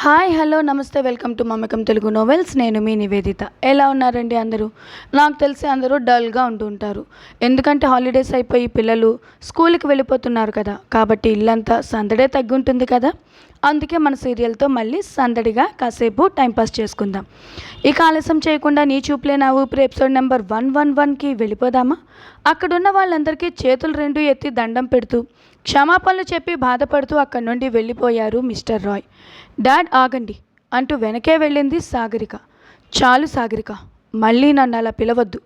Hi hello నమస్తే welcome to Mamakam Telugu novels. నేను మీ నివేదిత. ఎలా ఉన్నారండి అందరూ? నాకు తెలిసి అందరూ డల్గా ఉంటుంటారు ఎందుకంటే హాలిడేస్ అయిపోయి పిల్లలు స్కూల్కి వెళ్ళిపోతున్నారు కదా. కాబట్టి ఇల్లంతా సందడే తగ్గుంటుంది కదా. అందుకే మన సీరియల్తో మళ్ళీ సందడిగా కాసేపు టైంపాస్ చేసుకుందాం. ఇక ఆలస్యం చేయకుండా నీ చూపులే నా ఊపిరి ఎపిసోడ్ నెంబర్ వన్ వన్ వన్కి వెళ్ళిపోదామా? అక్కడున్న వాళ్ళందరికీ చేతులు రెండు ఎత్తి దండం పెడుతూ క్షమాపణలు చెప్పి బాధపడుతూ అక్కడి నుండి వెళ్ళిపోయారు మిస్టర్ రాయ్. డాడ్ ఆగండి. అంటూ వెనకే వెళ్ళింది సాగరిక. చాలు సాగరిక మళ్ళీ నన్ను అలా పిలవద్దు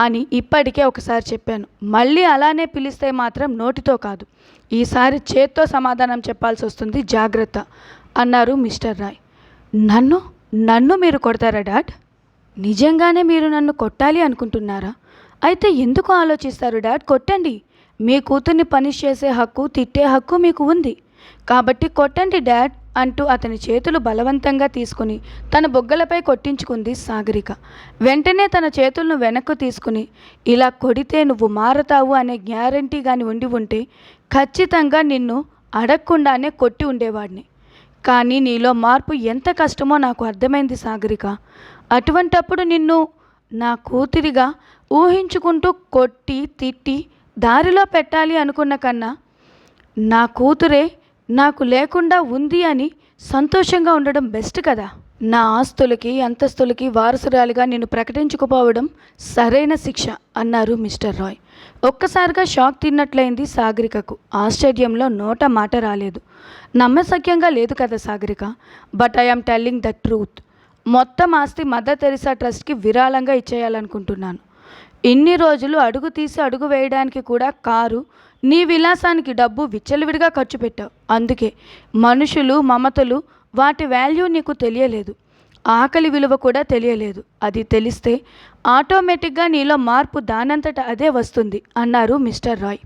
అని ఇప్పటికే ఒకసారి చెప్పాను. మళ్ళీ అలానే పిలిస్తే మాత్రం నోటితో కాదు. ఈసారి చేత్తో సమాధానం చెప్పాల్సి వస్తుంది జాగ్రత్త అన్నారు మిస్టర్ రాయ్. నన్ను? నన్ను మీరు కొడతారా డాడ్? నిజంగానే మీరు నన్ను కొట్టాలి అనుకుంటున్నారా? అయితే ఎందుకు ఆలోచిస్తారు డాడ్? కొట్టండి. మీ కూతుర్ని పనిష్ చేసే హక్కు తిట్టే హక్కు మీకు ఉంది. కాబట్టి కొట్టండి డాడ్ అంటూ అతని చేతులు బలవంతంగా తీసుకుని తన బొగ్గలపై కొట్టించుకుంది సాగరిక. వెంటనే తన చేతులను వెనక్కు తీసుకుని ఇలా కొడితే నువ్వు మారతావు అనే గ్యారంటీ కానీ ఉండి ఉంటే ఖచ్చితంగా నిన్ను అడగకుండానే కొట్టి ఉండేవాడిని. కానీ నీలో మార్పు ఎంత కష్టమో నాకు అర్థమైంది సాగరిక. అటువంటప్పుడు నిన్ను నా కూతురిగా ఊహించుకుంటూ కొట్టి తిట్టి దారిలో పెట్టాలి అనుకున్న కన్నా నా కూతురే నాకు లేకుండా ఉంది అని సంతోషంగా ఉండడం బెస్ట్ కదా. నా ఆస్తులకి అంతస్తులకి వారసురాలిగా నేను ప్రకటించుకుపోవడం సరైన శిక్ష అన్నారు మిస్టర్ రాయ్. ఒక్కసారిగా షాక్ తిన్నట్లయింది సాగరికకు. ఆశ్చర్యంలో నోట మాట రాలేదు. నమ్మశక్యంగా లేదు కదా Sagarika. But I'm telling the truth మొత్తం ఆస్తి మదర్ తెరిసా ట్రస్ట్కి విరాళంగా ఇచ్చేయాలనుకుంటున్నాను. ఇన్ని రోజులు అడుగు తీసి అడుగు వేయడానికి కూడా కారు నీ విలాసానికి డబ్బు విచ్చలవిడిగా ఖర్చు పెట్టావు. అందుకే మనుషులు మమతలు వాటి వాల్యూ నీకు తెలియలేదు. ఆకలి విలువ కూడా తెలియలేదు. అది తెలిస్తే ఆటోమేటిక్గా నీలో మార్పు దానంతట అదే వస్తుంది అన్నారు మిస్టర్ రాయ్.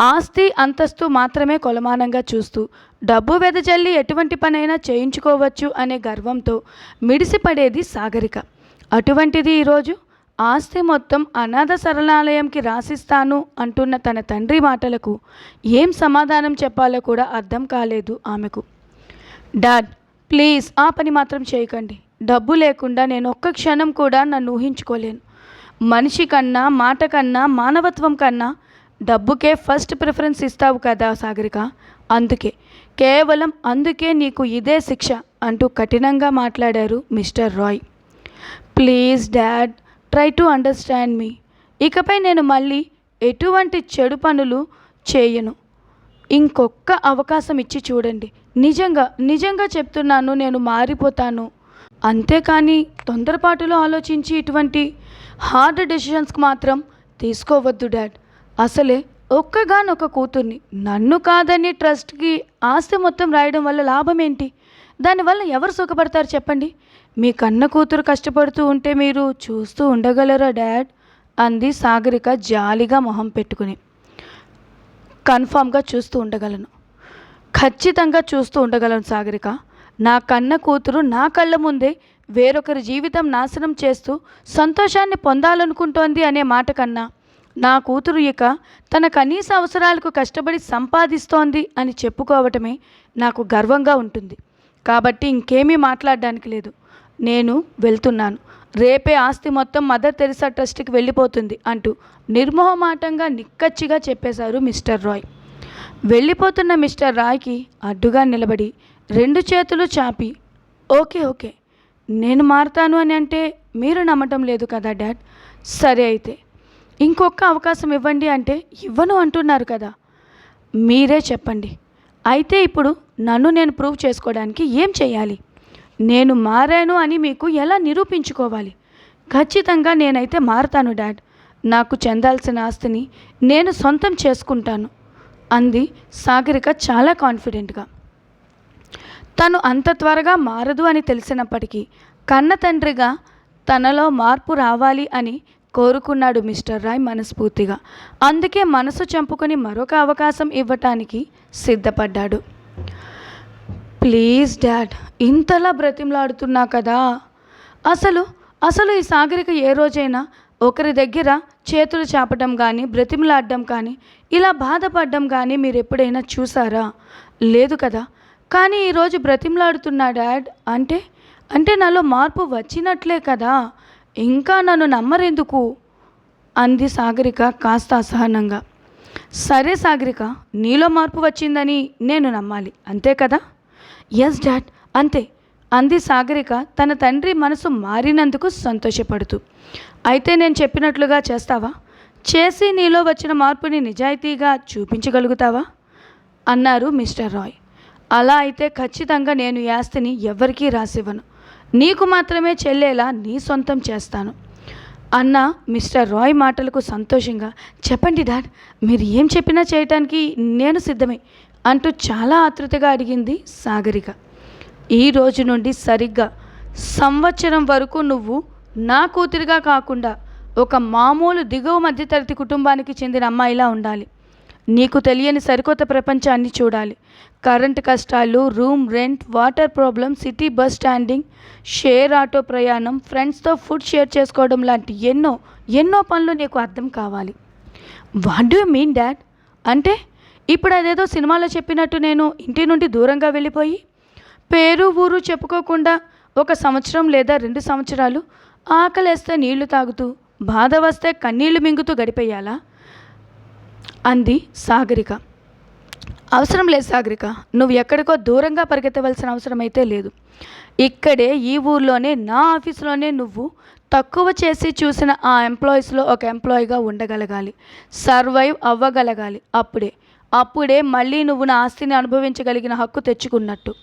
ఆస్తి అంతస్తు మాత్రమే కొలమానంగా చూస్తూ డబ్బు వెదజల్లి ఎటువంటి పనైనా చేయించుకోవచ్చు అనే గర్వంతో మిడిసిపడేది సాగరిక. అటువంటిది ఈరోజు? ఆస్తి మొత్తం అనాథ శరణాలయంకి రాసిస్తాను అంటున్న తన తండ్రి మాటలకు ఏం సమాధానం చెప్పాలో కూడా అర్థం కాలేదు ఆమెకు. డాడ్ ప్లీజ్ ఆ పని మాత్రం చేయకండి. డబ్బు లేకుండా నేను ఒక్క క్షణం కూడా నన్ను ఊహించుకోలేను. మనిషి కన్నా మాట కన్నా మానవత్వం కన్నా డబ్బుకే ఫస్ట్ ప్రిఫరెన్స్ ఇస్తావు కదా సాగరిక? అందుకే కేవలం అందుకే నీకు ఇదే శిక్ష అంటూ కఠినంగా మాట్లాడారు mister Roy. Please dad try to understand me ఇకపై నేను మళ్ళీ ఎటువంటి చెడు పనులు చేయను. ఇంకొక్క అవకాశం ఇచ్చి చూడండి. నిజంగా నిజంగా చెప్తున్నాను నేను మారిపోతాను. అంతేకాని తొందరపాటులో ఆలోచించి ఇటువంటి హార్డ్ డెసిషన్స్కి మాత్రం తీసుకోవద్దు డాడ్. అసలే ఒక్కగానొక కూతుర్ని నన్ను కాదని ట్రస్ట్కి ఆస్తి మొత్తం రాయడం వల్ల లాభం ఏంటి? దానివల్ల ఎవరు సుఖపడతారు చెప్పండి? మీ కన్న కూతురు కష్టపడుతూ ఉంటే మీరు చూస్తూ ఉండగలరా డాడ్? అంది సాగరిక జాలిగా మొహం పెట్టుకుని. కన్ఫామ్గా చూస్తూ ఉండగలను. ఖచ్చితంగా చూస్తూ ఉండగలను సాగరిక. నా కన్న కూతురు నా కళ్ళ ముందే వేరొకరి జీవితం నాశనం చేస్తూ సంతోషాన్ని పొందాలనుకుంటోంది అనే మాట కన్నా నా కూతురు ఇక తన కనీస అవసరాలకు కష్టపడి సంపాదిస్తోంది అని చెప్పుకోవటమే నాకు గర్వంగా ఉంటుంది. కాబట్టి ఇంకేమీ మాట్లాడడానికి లేదు. నేను వెళ్తున్నాను. రేపే ఆస్తి మొత్తం మదర్ తెరిసా ట్రస్ట్కి వెళ్ళిపోతుంది అంటూ నిర్మోహమాటంగా నిక్కచ్చిగా చెప్పేశారు మిస్టర్ రాయ్. వెళ్ళిపోతున్న మిస్టర్ రాయ్కి అడ్డుగా నిలబడి రెండు చేతులు చాపి ఓకే ఓకే నేను మారుతాను అని అంటే మీరు నమ్మటం లేదు కదా డాడ్? సరే అయితే ఇంకొక అవకాశం ఇవ్వండి అంటే ఇవ్వను అంటున్నారు కదా. మీరే చెప్పండి. అయితే ఇప్పుడు నన్ను నేను ప్రూవ్ చేసుకోవడానికి ఏం చేయాలి? నేను మారాను అని మీకు ఎలా నిరూపించుకోవాలి? ఖచ్చితంగా నేనైతే మారతాను డాడ్. నాకు చెందాల్సిన ఆస్తిని నేను సొంతం చేసుకుంటాను అంది సాగరిక చాలా కాన్ఫిడెంట్గా. తను అంత త్వరగా మారదు అని తెలిసినప్పటికీ కన్న తండ్రిగా తనలో మార్పు రావాలి అని కోరుకున్నాడు మిస్టర్ రాయ్ మనస్ఫూర్తిగా. అందుకే మనసు చంపుకొని మరొక అవకాశం ఇవ్వటానికి సిద్ధపడ్డాడు. Please dad. ఇంతలా బ్రతిమలాడుతున్నా కదా. అసలు అసలు ఈ సాగరిక ఏ రోజైనా ఒకరి దగ్గర చేతులు చాపడం కానీ బ్రతిమలాడడం కానీ ఇలా బాధపడడం కానీ మీరు ఎప్పుడైనా చూసారా? లేదు కదా. కానీ ఈరోజు బ్రతిమలాడుతున్నా డాడ్. అంటే అంటే నాలో మార్పు వచ్చినట్లే కదా. ఇంకా నన్ను నమ్మరెందుకు? అంది సాగరిక కాస్త అసహనంగా. సరే సాగరిక నీలో మార్పు వచ్చిందని నేను నమ్మాలి. అంతే కదా? ఎస్ డాడ్ అంతే. అంది సాగరిక. తన తండ్రి మనసు మారినందుకు సంతోషపడుతూ. అయితే నేను చెప్పినట్లుగా చేస్తావా? చేసి నీలో వచ్చిన మార్పుని నిజాయితీగా చూపించగలుగుతావా? అన్నారు మిస్టర్ రాయ్. అలా అయితే ఖచ్చితంగా నేను ఈ ఆస్తిని ఎవరికీ రాసివ్వను. నీకు మాత్రమే చెల్లేలా నీ సొంతం చేస్తాను. అన్న మిస్టర్ రాయ్ మాటలకు సంతోషంగా చెప్పండి డాడ్ మీరు ఏం చెప్పినా చేయటానికి నేను సిద్ధమే. అంటూ చాలా ఆతృతగా అడిగింది సాగరిక. ఈ రోజు నుండి సరిగ్గా సంవత్సరం వరకు నువ్వు నా కూతురిగా కాకుండా ఒక మామూలు దిగువ మధ్యతరగతి కుటుంబానికి చెందిన అమ్మాయిలా ఉండాలి. నీకు తెలియని సరికొత్త ప్రపంచాన్ని చూడాలి. కరెంట్ కష్టాలు room rent water problem city bus standing share auto ప్రయాణం ఫ్రెండ్స్తో ఫుడ్ షేర్ చేసుకోవడం లాంటి ఎన్నో ఎన్నో పనులు నీకు అర్థం కావాలి. What do mean dad? అంటే ఇప్పుడు అదేదో సినిమాలో చెప్పినట్టు నేను ఇంటి నుండి దూరంగా వెళ్ళిపోయి పేరు ఊరు చెప్పుకోకుండా ఒక సంవత్సరం లేదా రెండు సంవత్సరాలు ఆకలేస్తే నీళ్ళు తాగుతూ బాధ వస్తే కన్నీళ్ళు మింగుతూ గడిపేయాలా? అంది సాగరిక. అవసరం లేదు సాగరిక నువ్వు ఎక్కడికో దూరంగా పరిగెత్తవలసిన అవసరం అయితే లేదు. ఇక్కడే ఈ ఊర్లోనే నా ఆఫీస్లోనే నువ్వు తక్కువ చేసి చూసిన ఆ ఎంప్లాయీస్లో ఒక ఎంప్లాయీగా ఉండగలగాలి. సర్వైవ్ అవ్వగలగాలి అప్పుడే. అప్పుడే మళ్ళీ నువ్వు నా ఆస్తిని అనుభవించగలిగిన హక్కు తెచ్చుకున్నట్టు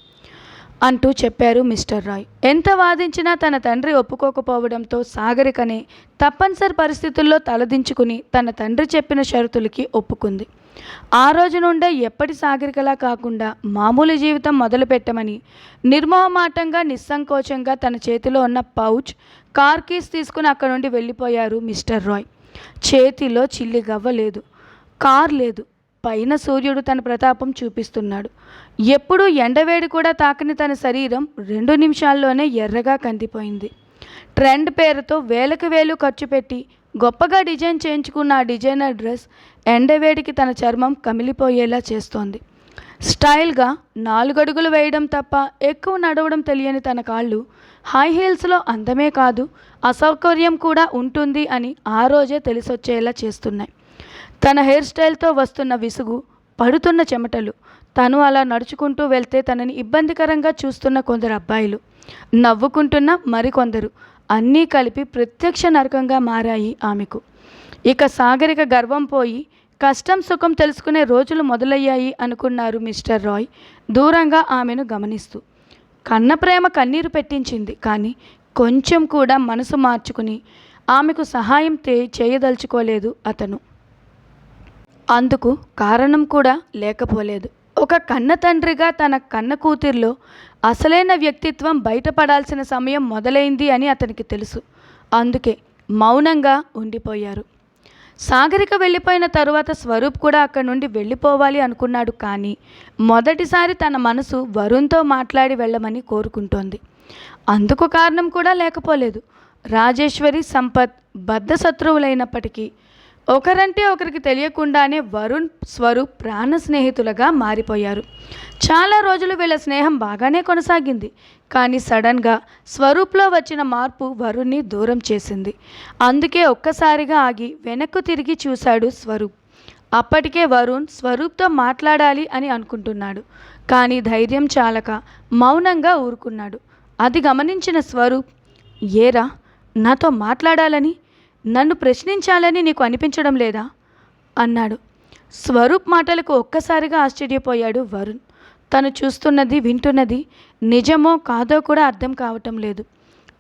అంటూ చెప్పారు మిస్టర్ రాయ్. ఎంత వాదించినా తన తండ్రి ఒప్పుకోకపోవడంతో సాగరికనే తప్పనిసరి పరిస్థితుల్లో తలదించుకుని తన తండ్రి చెప్పిన షరతులకి ఒప్పుకుంది. ఆ రోజు నుండే ఎప్పటి సాగరికలా కాకుండా మామూలు జీవితం మొదలుపెట్టమని నిర్మోహమాటంగా నిస్సంకోచంగా తన చేతిలో ఉన్న పౌచ్ కార్ కీస్ తీసుకుని అక్కడ నుండి వెళ్ళిపోయారు మిస్టర్ రాయ్. చేతిలో చిల్లి గవ్వ లేదు కార్ లేదు పైన సూర్యుడు తన ప్రతాపం చూపిస్తున్నాడు. ఎప్పుడూ ఎండవేడి కూడా తాకని తన శరీరం రెండు నిమిషాల్లోనే ఎర్రగా కందిపోయింది. ట్రెండ్ పేరుతో వేలకు వేలు ఖర్చు పెట్టి గొప్పగా డిజైన్ చేయించుకున్న ఆ డిజైనర్ డ్రెస్ ఎండవేడికి తన చర్మం కమిలిపోయేలా చేస్తోంది. స్టైల్గా నాలుగడుగులు వేయడం తప్ప ఎక్కువ నడవడం తెలియని తన కాళ్ళు హై హీల్స్లో అందమే కాదు అసౌకర్యం కూడా ఉంటుంది అని ఆ రోజే తెలిసొచ్చేలా చేస్తున్నాయి. తన హెయిర్ స్టైల్తో వస్తున్న విసుగు పడుతున్న చెమటలు తను అలా నడుచుకుంటూ వెళ్తే తనని ఇబ్బందికరంగా చూస్తున్న కొందరు అబ్బాయిలు. నవ్వుకుంటున్న మరికొందరు. అన్నీ కలిపి ప్రత్యక్ష నరకంగా మారాయి ఆమెకు. ఇక సాగరిక గర్వం పోయి కష్టం సుఖం తెలుసుకునే రోజులు మొదలయ్యాయి అనుకున్నారు మిస్టర్ రాయ్. దూరంగా ఆమెను గమనిస్తూ. కన్న ప్రేమ కన్నీరు పెట్టించింది కానీ కొంచెం కూడా మనసు మార్చుకుని ఆమెకు సహాయం చేయదలుచుకోలేదు అతను. అందుకు కారణం కూడా లేకపోలేదు. ఒక కన్న తండ్రిగా తన కన్న కూతుర్లో అసలైన వ్యక్తిత్వం బయటపడాల్సిన సమయం మొదలైంది అని అతనికి తెలుసు. అందుకే మౌనంగా ఉండిపోయారు. సాగరిక వెళ్ళిపోయిన తరువాత స్వరూప్ కూడా అక్కడి నుండి వెళ్ళిపోవాలి అనుకున్నాడు కానీ మొదటిసారి తన మనసు వరుణ్తో మాట్లాడి వెళ్ళమని కోరుకుంటోంది. అందుకు కారణం కూడా లేకపోలేదు. రాజేశ్వరి సంపత్ బద్ధ శత్రువులైనప్పటికీ ఒకరంటే ఒకరికి తెలియకుండానే వరుణ్ స్వరూప్ ప్రాణ స్నేహితులుగా మారిపోయారు. చాలా రోజులు వీళ్ళ స్నేహం బాగానే కొనసాగింది. కానీ సడన్గా స్వరూప్లో వచ్చిన మార్పు వరుణ్ణి దూరం చేసింది. అందుకే ఒక్కసారిగా ఆగి వెనక్కు తిరిగి చూశాడు స్వరూప్. అప్పటికే వరుణ్ స్వరూప్తో మాట్లాడాలి అని అనుకుంటున్నాడు. కానీ ధైర్యం చాలక మౌనంగా ఊరుకున్నాడు. అది గమనించిన స్వరూప్ ఏరా నాతో మాట్లాడాలని నన్ను ప్రశ్నించాలని నీకు అనిపించడం లేదా? అన్నాడు. స్వరూప్ మాటలకు ఒక్కసారిగా ఆశ్చర్యపోయాడు వరుణ్. తను చూస్తున్నది వింటున్నది నిజమో కాదో కూడా అర్థం కావటం లేదు.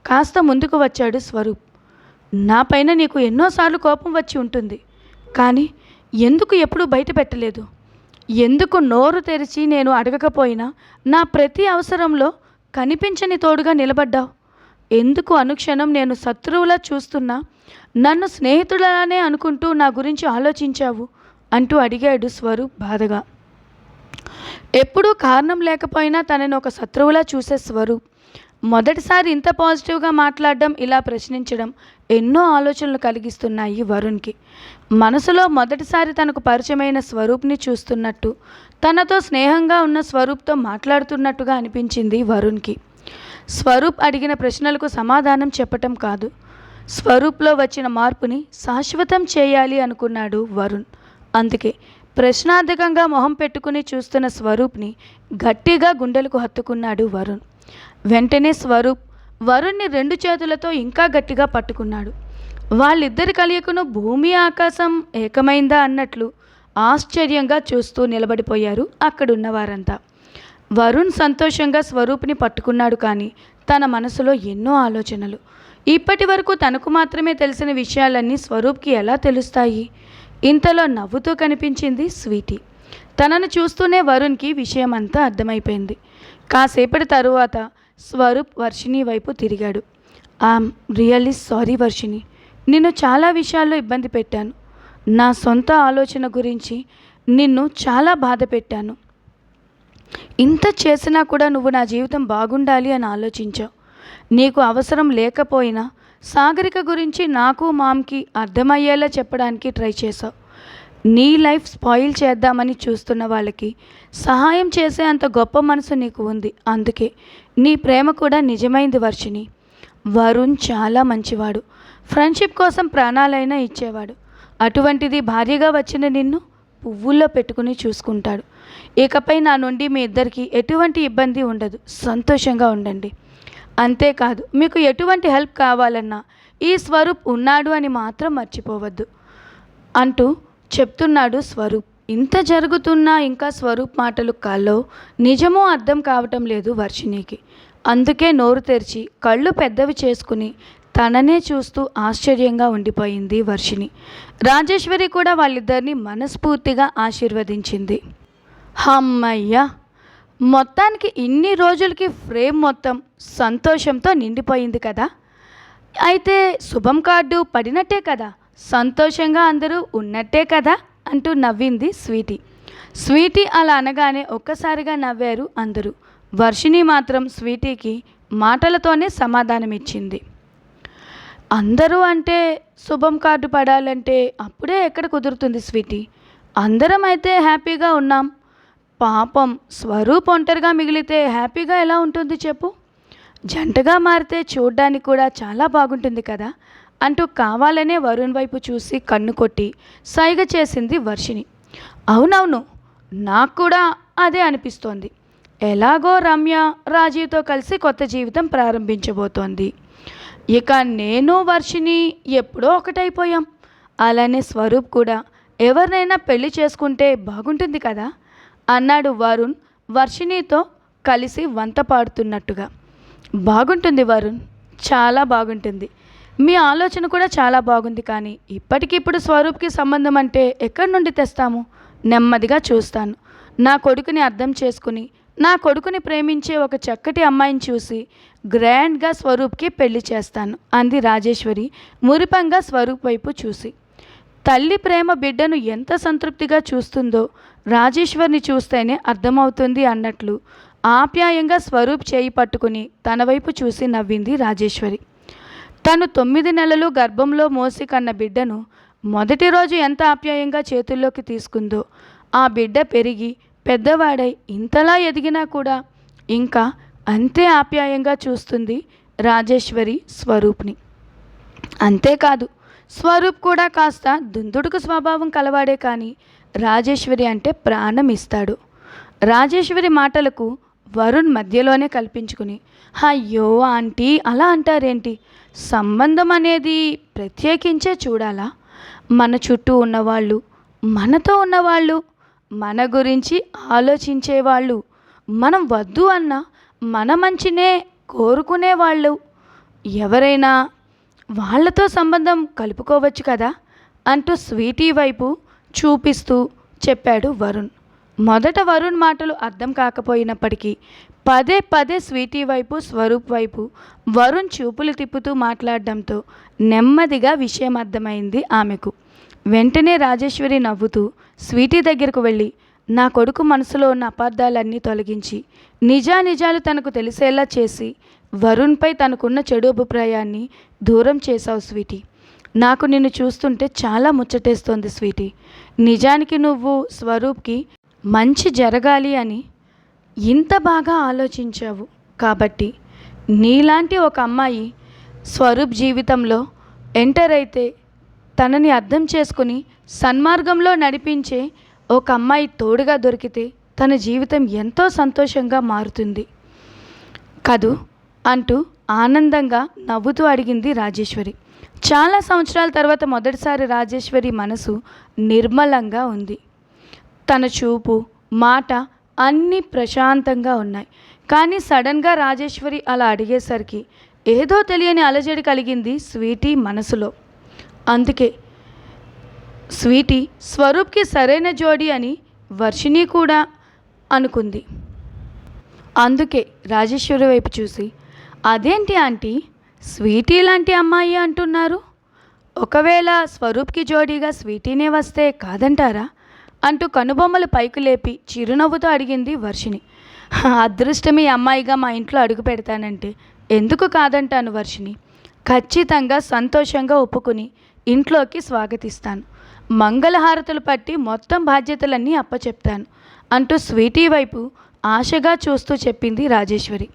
కాస్త ముందుకు వచ్చాడు స్వరూప్. నా పైన నీకు ఎన్నోసార్లు కోపం వచ్చి ఉంటుంది. కానీ ఎందుకు ఎప్పుడూ బయట పెట్టలేదు? ఎందుకు నోరు తెరిచి నేను అడగకపోయినా నా ప్రతి అవసరంలో కనిపించని తోడుగా నిలబడ్డావు? ఎందుకు అనుక్షణం నేను శత్రువులా చూస్తున్నా నన్ను స్నేహితుడలానే అనుకుంటూ నా గురించి ఆలోచించావు? అంటూ అడిగాడు స్వరూప్ బాధగా. ఎప్పుడూ కారణం లేకపోయినా తనని ఒక శత్రువులా చూసే స్వరూప్. మొదటిసారి ఇంత పాజిటివ్గా మాట్లాడడం ఇలా ప్రశ్నించడం ఎన్నో ఆలోచనలు కలిగిస్తున్నాయి వరుణ్కి. మనసులో మొదటిసారి తనకు పరిచయమైన స్వరూప్ని చూస్తున్నట్టు తనతో స్నేహంగా ఉన్న స్వరూప్తో మాట్లాడుతున్నట్టుగా అనిపించింది వరుణ్కి. స్వరూప్ అడిగిన ప్రశ్నలకు సమాధానం చెప్పటం కాదు. స్వరూప్లో వచ్చిన మార్పుని శాశ్వతం చేయాలి అనుకున్నాడు వరుణ్. అందుకే ప్రశ్నార్థకంగా మొహం పెట్టుకుని చూస్తున్న స్వరూప్ని గట్టిగా గుండెలకు హత్తుకున్నాడు వరుణ్. వెంటనే స్వరూప్ వరుణ్ణి రెండు చేతులతో ఇంకా గట్టిగా పట్టుకున్నాడు. వాళ్ళిద్దరి కలియకును భూమి ఆకాశం ఏకమైందా అన్నట్లు ఆశ్చర్యంగా చూస్తూ నిలబడిపోయారు అక్కడున్న వారంతా వరుణ్ సంతోషంగా స్వరూప్ని పట్టుకున్నాడు కానీ తన మనసులో ఎన్నో ఆలోచనలు. ఇప్పటి వరకు తనకు మాత్రమే తెలిసిన విషయాలన్నీ స్వరూప్కి ఎలా తెలుస్తాయి? ఇంతలో నవ్వుతూ కనిపించింది స్వీటీ. తనను చూస్తూనే వరుణ్కి విషయం అంతా అర్థమైపోయింది. కాసేపటి తరువాత స్వరూప్ వర్షిణి వైపు తిరిగాడు. I'm really sorry Varshini. నిన్ను చాలా విషయాల్లో ఇబ్బంది పెట్టాను. నా సొంత ఆలోచన గురించి నిన్ను చాలా బాధ పెట్టాను. ఇంత చేసినా కూడా నువ్వు నా జీవితం బాగుండాలి అని ఆలోచించావు. నీకు అవసరం లేకపోయినా సాగరిక గురించి నాకు మామ్కి అర్థమయ్యేలా చెప్పడానికి ట్రై చేశావు. నీ లైఫ్ స్పాయిల్ చేద్దామని చూస్తున్న వాళ్ళకి సహాయం చేసే అంత గొప్ప మనసు నీకు ఉంది. అందుకే నీ ప్రేమ కూడా నిజమైంది వర్షిని వరుణ్ చాలా మంచివాడు. ఫ్రెండ్షిప్ కోసం ప్రాణాలైనా ఇచ్చేవాడు. అటువంటిది భార్యగా వచ్చిన నిన్ను పువ్వుల్లో పెట్టుకుని చూసుకుంటాడు. ఇకపై నా నుండి మీ ఇద్దరికి ఎటువంటి ఇబ్బంది ఉండదు. సంతోషంగా ఉండండి. అంతేకాదు మీకు ఎటువంటి హెల్ప్ కావాలన్నా ఈ స్వరూప్ ఉన్నాడు అని మాత్రం మర్చిపోవద్దు. అంటూ చెప్తున్నాడు స్వరూప్. ఇంత జరుగుతున్నా ఇంకా స్వరూప్ మాటలు కాల్లో నిజమో అర్థం కావటం లేదు వర్షిణికి. అందుకే నోరు తెరిచి కళ్ళు పెద్దవి చేసుకుని తననే చూస్తూ ఆశ్చర్యంగా ఉండిపోయింది వర్షిణి. రాజేశ్వరి కూడా వాళ్ళిద్దరిని మనస్ఫూర్తిగా ఆశీర్వదించింది. హమ్మయ్యా! మొత్తానికి ఇన్ని రోజులకి ఫ్రేమ్ మొత్తం సంతోషంతో నిండిపోయింది కదా. అయితే శుభం కార్డు పడినట్టే కదా. సంతోషంగా అందరూ ఉన్నట్టే కదా అంటూ నవ్వింది స్వీటీ. స్వీటీ అలా అనగానే ఒక్కసారిగా నవ్వారు అందరూ. వర్షిణి మాత్రం స్వీటీకి మాటలతోనే సమాధానమిచ్చింది. అందరూ అంటే శుభం కార్డు పడాలంటే అప్పుడే ఎక్కడ కుదురుతుంది స్వీటీ? అందరం అయితే హ్యాపీగా ఉన్నాం. పాపం స్వరూప్ ఒంటరిగా మిగిలితే హ్యాపీగా ఎలా ఉంటుంది చెప్పు? జంటగా మారితే చూడ్డానికి కూడా చాలా బాగుంటుంది కదా? అంటూ కావాలనే వరుణ్ వైపు చూసి కన్ను కొట్టి సైగ చేసింది వర్షిణి. అవునవును నాకు కూడా అదే అనిపిస్తోంది. ఎలాగో రమ్య రాజీవ్తో కలిసి కొత్త జీవితం ప్రారంభించబోతోంది. ఇక నేను వర్షిని ఎప్పుడో ఒకటైపోయాం. అలానే స్వరూప్ కూడా ఎవరినైనా పెళ్ళి చేసుకుంటే బాగుంటుంది కదా? అన్నాడు వరుణ్ వర్షిణితో కలిసి వంత పాడుతున్నట్టుగా. బాగుంటుంది వరుణ్ చాలా బాగుంటుంది. మీ ఆలోచన కూడా చాలా బాగుంది కానీ ఇప్పటికిప్పుడు స్వరూప్కి సంబంధం అంటే ఎక్కడి నుండి తెస్తాము? నెమ్మదిగా చూస్తాను. నా కొడుకుని అర్థం చేసుకుని నా కొడుకుని ప్రేమించే ఒక చక్కటి అమ్మాయిని చూసి గ్రాండ్గా స్వరూప్కి పెళ్ళి చేస్తాను అంది రాజేశ్వరి మురిపంగా స్వరూప్ వైపు చూసి. తల్లి ప్రేమ బిడ్డను ఎంత సంతృప్తిగా చూస్తుందో రాజేశ్వర్ని చూస్తేనే అర్థమవుతుంది అన్నట్లు ఆప్యాయంగా స్వరూప్ చేయి పట్టుకుని తన వైపు చూసి నవ్వింది రాజేశ్వరి. తను తొమ్మిది నెలలు గర్భంలో మోసి కన్న బిడ్డను మొదటి రోజు ఎంత ఆప్యాయంగా చేతుల్లోకి తీసుకుందో ఆ బిడ్డ పెరిగి పెద్దవాడై ఇంతలా ఎదిగినా కూడా ఇంకా అంతే ఆప్యాయంగా చూస్తుంది రాజేశ్వరి స్వరూప్ని. అంతేకాదు స్వరూప్ కూడా కాస్త దుందుడుకు స్వభావం కలవాడే కానీ రాజేశ్వరి అంటే ప్రాణం ఇస్తాడు. రాజేశ్వరి మాటలకు వరుణ్ మధ్యలోనే కల్పించుకుని అయ్యో ఆంటీ అలా అంటారేంటి? సంబంధం అనేది ప్రత్యేకించే చూడాలా? మన చుట్టూ ఉన్నవాళ్ళు మనతో ఉన్నవాళ్ళు మన గురించి ఆలోచించేవాళ్ళు మనం వద్దు అన్న మన మంచినే కోరుకునేవాళ్ళు. ఎవరైనా వాళ్ళతో సంబంధం కలుపుకోవచ్చు కదా అంటూ స్వీటీ వైపు చూపిస్తూ చెప్పాడు వరుణ్. మొదట వరుణ్ మాటలు అర్థం కాకపోయినప్పటికీ పదే పదే స్వీటీ వైపు స్వరూప్ వైపు వరుణ్ చూపులు తిప్పుతూ మాట్లాడడంతో నెమ్మదిగా విషయం అర్థమైంది ఆమెకు. వెంటనే రాజేశ్వరి నవ్వుతూ స్వీటీ దగ్గరకు వెళ్ళి నా కొడుకు మనసులో ఉన్న అపార్థాలన్నీ తొలగించి నిజానిజాలు తనకు తెలిసేలా చేసి వరుణ్పై తనకున్న చెడు అభిప్రాయాన్ని దూరం చేశావు స్వీటీ. నాకు నిన్ను చూస్తుంటే చాలా ముచ్చటేస్తోంది స్వీటీ. నిజానికి నువ్వు స్వరూప్కి మంచి జరగాలి అని ఇంత బాగా ఆలోచించావు. కాబట్టి నీలాంటి ఒక అమ్మాయి స్వరూప్ జీవితంలో ఎంటర్ అయితే తనని అర్థం చేసుకుని సన్మార్గంలో నడిపించే ఒక అమ్మాయి తోడుగా దొరికితే తన జీవితం ఎంతో సంతోషంగా మారుతుంది. కదూ? అంటూ ఆనందంగా నవ్వుతూ అడిగింది రాజేశ్వరి. చాలా సంవత్సరాల తర్వాత మొదటిసారి రాజేశ్వరి మనసు నిర్మలంగా ఉంది. తన చూపు మాట అన్నీ ప్రశాంతంగా ఉన్నాయి. కానీ సడన్గా రాజేశ్వరి అలా అడిగేసరికి ఏదో తెలియని అలజడి కలిగింది స్వీటీ మనసులో. అందుకే స్వీటీ స్వరూప్కి సరైన జోడి అని వర్షిణి కూడా అనుకుంది. అందుకే రాజేశ్వరి వైపు చూసి అదేంటి ఆంటీ? స్వీటీ లాంటి అమ్మాయి అంటున్నారు. ఒకవేళ స్వరూప్కి జోడీగా స్వీటీనే వస్తే కాదంటారా? అంటూ కనుబొమ్మలు పైకి లేపి చిరునవ్వుతో అడిగింది వర్షిణి. అదృష్టమి అమ్మాయిగా మా ఇంట్లో అడుగు పెడతానంటే ఎందుకు కాదంటాను వర్షిణి. ఖచ్చితంగా సంతోషంగా ఒప్పుకుని ఇంట్లోకి స్వాగతిస్తాను. మంగళహారతులు పట్టి మొత్తం బాధ్యతలన్నీ అప్పచెప్తాను అంటూ స్వీటీ వైపు ఆశగా చూస్తూ చెప్పింది రాజేశ్వరి.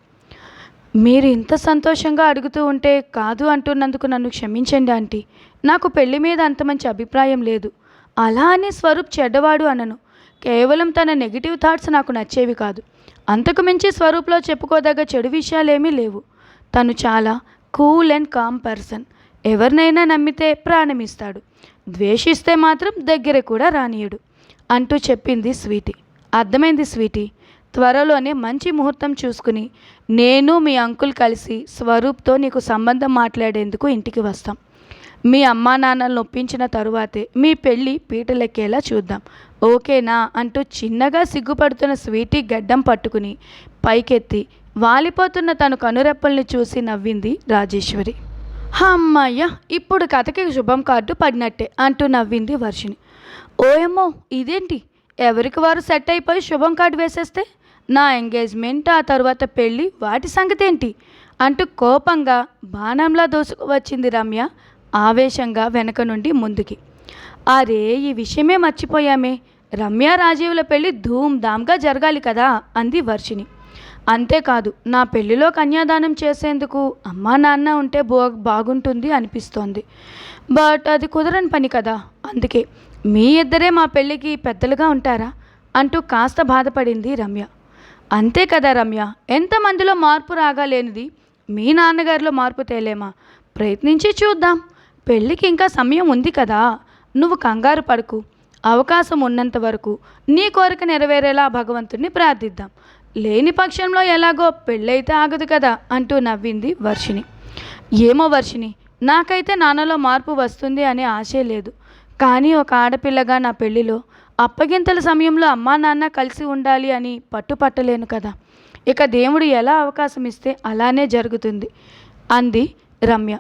మీరు ఇంత సంతోషంగా అడుగుతూ ఉంటే కాదు అంటున్నందుకు నన్ను క్షమించండి ఆంటీ. నాకు పెళ్ళి మీద అంత మంచి అభిప్రాయం లేదు. అలా అని స్వరూప్ చెడ్డవాడు అనను. కేవలం తన నెగిటివ్ థాట్స్ నాకు నచ్చేవి కాదు. అంతకు మించి స్వరూప్లో చెప్పుకోదగ్గ చెడు విషయాలేమీ లేవు. తను చాలా కూల్ అండ్ కామ్ పర్సన్. ఎవరినైనా నమ్మితే ప్రాణమిస్తాడు. ద్వేషిస్తే మాత్రం దగ్గర కూడా రానియడు. అంటూ చెప్పింది స్వీటీ. అర్థమైంది స్వీటీ? త్వరలోనే మంచి ముహూర్తం చూసుకుని నేను మీ అంకుల్ కలిసి స్వరూప్తో నీకు సంబంధం మాట్లాడేందుకు ఇంటికి వస్తాం. మీ అమ్మా నాన్నలను ఒప్పించిన తరువాతే మీ పెళ్ళి పీటలెక్కేలా చూద్దాం. ఓకేనా? అంటూ చిన్నగా సిగ్గుపడుతున్న స్వీటీ గడ్డం పట్టుకుని పైకెత్తి వాలిపోతున్న తన కనురెప్పల్ని చూసి నవ్వింది రాజేశ్వరి. అమ్మయ్య ఇప్పుడు కథకి శుభం కార్డు పడినట్టే అంటూ నవ్వింది వర్షిణి. ఓయమ్మో ఇదేంటి? ఎవరికి వారు సెట్ అయిపోయి శుభం కార్డు వేసేస్తే? నా ఎంగేజ్మెంట్ ఆ తర్వాత పెళ్ళి వాటి సంగతి ఏంటి అంటూ కోపంగా బాణంలా దోసుకు వచ్చింది రమ్య ఆవేశంగా వెనక నుండి ముందుకి. అరే ఈ విషయమే మర్చిపోయామే. రమ్య రాజీవుల పెళ్ళి ధూమ్ధామ్గా జరగాలి కదా అంది వర్షిణి. అంతేకాదు నా పెళ్ళిలో కన్యాదానం చేసేందుకు అమ్మా నాన్న ఉంటే బో బాగుంటుంది అనిపిస్తోంది. బట్ అది కుదరని పని కదా అందుకే మీ ఇద్దరే మా పెళ్ళికి పెద్దలుగా ఉంటారా? అంటూ కాస్త బాధపడింది రమ్య. అంతే కదా రమ్య. ఎంతమందిలో మార్పు రాగాలేనిది. మీ నాన్నగారిలో మార్పు తేలేమా? ప్రయత్నించి చూద్దాం. పెళ్ళికి ఇంకా సమయం ఉంది కదా. నువ్వు కంగారు పడకు. అవకాశం ఉన్నంత వరకు నీ కోరిక నెరవేరేలా భగవంతుణ్ణి ప్రార్థిద్దాం. లేని పక్షంలో ఎలాగో పెళ్ళైతే ఆగదు కదా అంటూ నవ్వింది వర్షిణి. ఏమో వర్షిణి నాకైతే నాన్నలో మార్పు వస్తుంది అనే ఆశే లేదు. కానీ ఒక ఆడపిల్లగా నా పెళ్ళిలో అప్పగింతల సమయంలో అమ్మా నాన్న కలిసి ఉండాలి అని పట్టుపట్టలేను కదా. ఇక దేవుడు ఎలా అవకాశం ఇస్తే అలానే జరుగుతుంది. అంది రమ్య.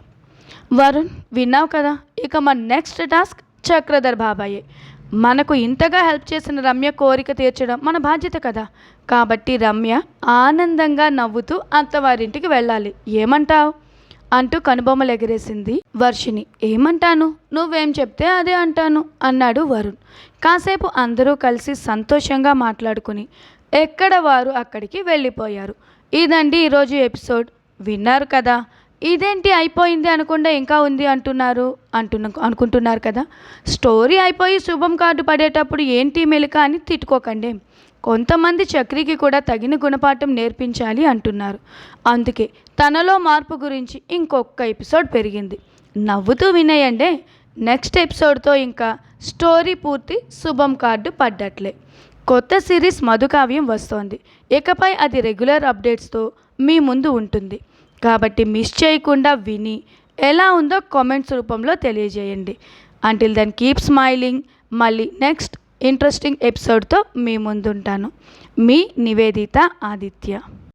వరుణ్ విన్నావు కదా? ఇక మన నెక్స్ట్ టాస్క్ చక్రధర్ బాబాయే. మనకు ఇంతగా హెల్ప్ చేసిన రమ్య కోరిక తీర్చడం మన బాధ్యత కదా. కాబట్టి రమ్య ఆనందంగా నవ్వుతూ అత్తవారింటికి వెళ్ళాలి. ఏమంటావు? అంటూ కనుబొమ్మలు ఎగరేసింది వర్షిణి. ఏమంటాను? నువ్వేం చెప్తే అదే అంటాను అన్నాడు వరుణ్. కాసేపు అందరూ కలిసి సంతోషంగా మాట్లాడుకుని ఎక్కడ వారు అక్కడికి వెళ్ళిపోయారు. ఇదండి ఈరోజు ఎపిసోడ్. విన్నారు కదా. ఇదేంటి అయిపోయింది అనకుండా ఇంకా ఉంది అంటున్నారు అంటున్న అనుకుంటున్నారు కదా. స్టోరీ అయిపోయి శుభం కార్డు పడేటప్పుడు ఏంటి మెలిక అని తిట్టుకోకండి. కొంతమంది చక్రికి కూడా తగిన గుణపాఠం నేర్పించాలి అంటున్నారు. అందుకే తనలో మార్పు గురించి ఇంకొక ఎపిసోడ్ పెరిగింది. నవ్వుతూ వినయండి. నెక్స్ట్ ఎపిసోడ్తో ఇంకా స్టోరీ పూర్తి శుభం కార్డు పడ్డట్లే. కొత్త సిరీస్ మధుకావ్యం వస్తోంది. ఇకపై అది రెగ్యులర్ అప్డేట్స్తో మీ ముందు ఉంటుంది. కాబట్టి మిస్ చేయకుండా విని ఎలా ఉందో కామెంట్స్ రూపంలో తెలియజేయండి. అంటిల్ దెన్ కీప్ స్మైలింగ్ మళ్ళీ నెక్స్ట్ ఇంట్రెస్టింగ్ ఎపిసోడ్తో మీ ముందుంటాను. మీ నివేదిత ఆదిత్య.